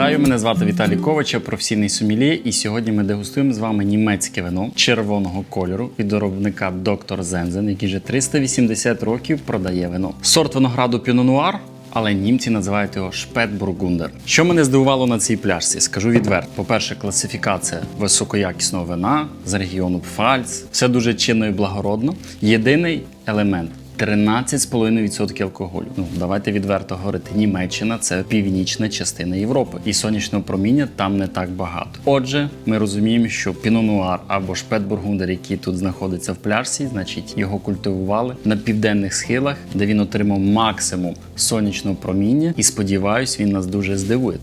Вітаю, мене звати Віталій Ковач, я професійний сомельє, і сьогодні ми дегустуємо з вами німецьке вино червоного кольору від виробника Доктор Зензен, який вже 380 років продає вино. Сорт винограду Noir, але німці називають його Шпетбургундер. Що мене здивувало на цій пляшці? Скажу відверто. По-перше, класифікація високоякісного вина з регіону Пфальц. Все дуже чинно і благородно. Єдиний елемент 13,5% алкоголю. Ну давайте відверто говорити. Німеччина це північна частина Європи, і сонячного проміння там не так багато. Отже, ми розуміємо, що пінонуар або шпетбургундер, який тут знаходиться в пляшці, значить його культивували на південних схилах, де він отримав максимум сонячного проміння. І сподіваюсь, він нас дуже здивує.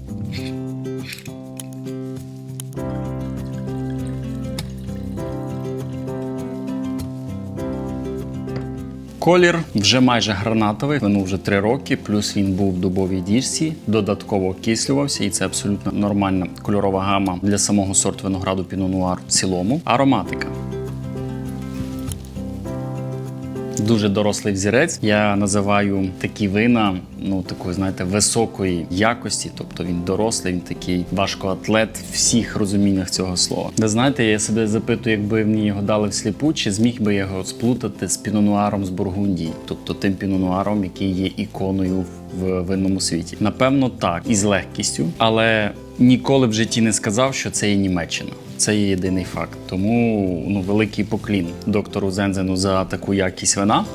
Колір вже майже гранатовий, вину вже 3 роки, плюс він був в дубовій діжці, додатково окислювався, і це абсолютно нормальна кольорова гама для самого сорту винограду Pinot Noir в цілому. Ароматика. Дуже дорослий взірець. Я називаю такі вина, ну такої, знаєте, високої якості. Тобто він дорослий, він такий важкоатлет в всіх розуміннях цього слова. Ви знаєте, я себе запитую, якби мені його дали всліпу, чи зміг би його сплутати з пінонуаром з Бургундії, тобто тим пінонуаром, який є іконою в винному світі. Напевно, так, і з легкістю, але ніколи в житті не сказав, що це є Німеччина. Це є єдиний факт. Тому ну, великий поклін доктору Зензену за таку якість вина.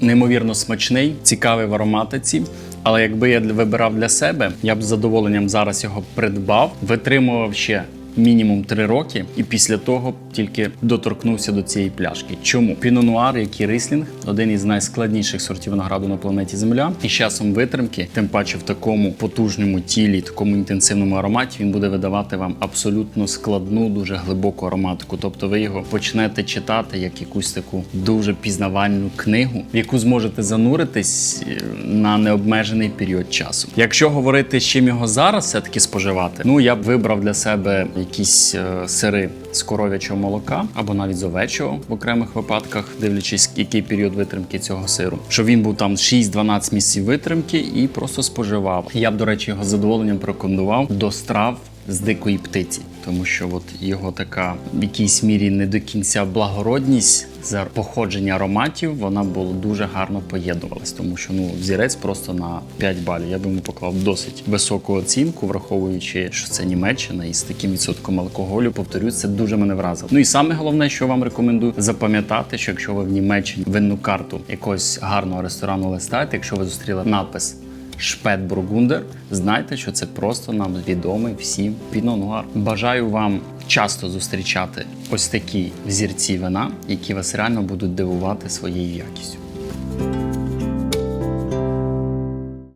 Неймовірно смачний, цікавий в ароматиці. Але якби я вибирав для себе, я б з задоволенням зараз його придбав, витримував ще мінімум 3 роки, і після того тільки доторкнувся до цієї пляшки. Чому пінонуар, як і рислінг, один із найскладніших сортів винограду на планеті Земля, і з часом витримки, тим паче в такому потужному тілі, такому інтенсивному ароматі, він буде видавати вам абсолютно складну, дуже глибоку ароматику. Тобто, ви його почнете читати як якусь таку дуже пізнавальну книгу, в яку зможете зануритись е, на необмежений період часу. Якщо говорити, з чим його зараз все-таки споживати, ну я б вибрав для себе якісь е, сири з коров'ячого молока або навіть з овечого в окремих випадках, дивлячись, який період витримки цього сиру, щоб він був там 6-12 місяців витримки і просто споживав. Я б, до речі, його задоволенням порекомендував до страв з дикої птиці, тому що от його така в якійсь мірі не до кінця благородність за походження ароматів, вона була дуже гарно поєднувалась, тому що ну взірець просто на 5 балів. Я би йому поклав досить високу оцінку, враховуючи, що це Німеччина і з таким відсотком алкоголю. Повторюю, це дуже мене вразило. Ну і саме головне, що вам рекомендую запам'ятати, що якщо ви в Німеччині винну карту якогось гарного ресторану листаєте, якщо ви зустріли напис. Шпетбургундер, знайте, що це просто нам відомий всім піно-нуар. Бажаю вам часто зустрічати ось такі взірці вина, які вас реально будуть дивувати своєю якістю.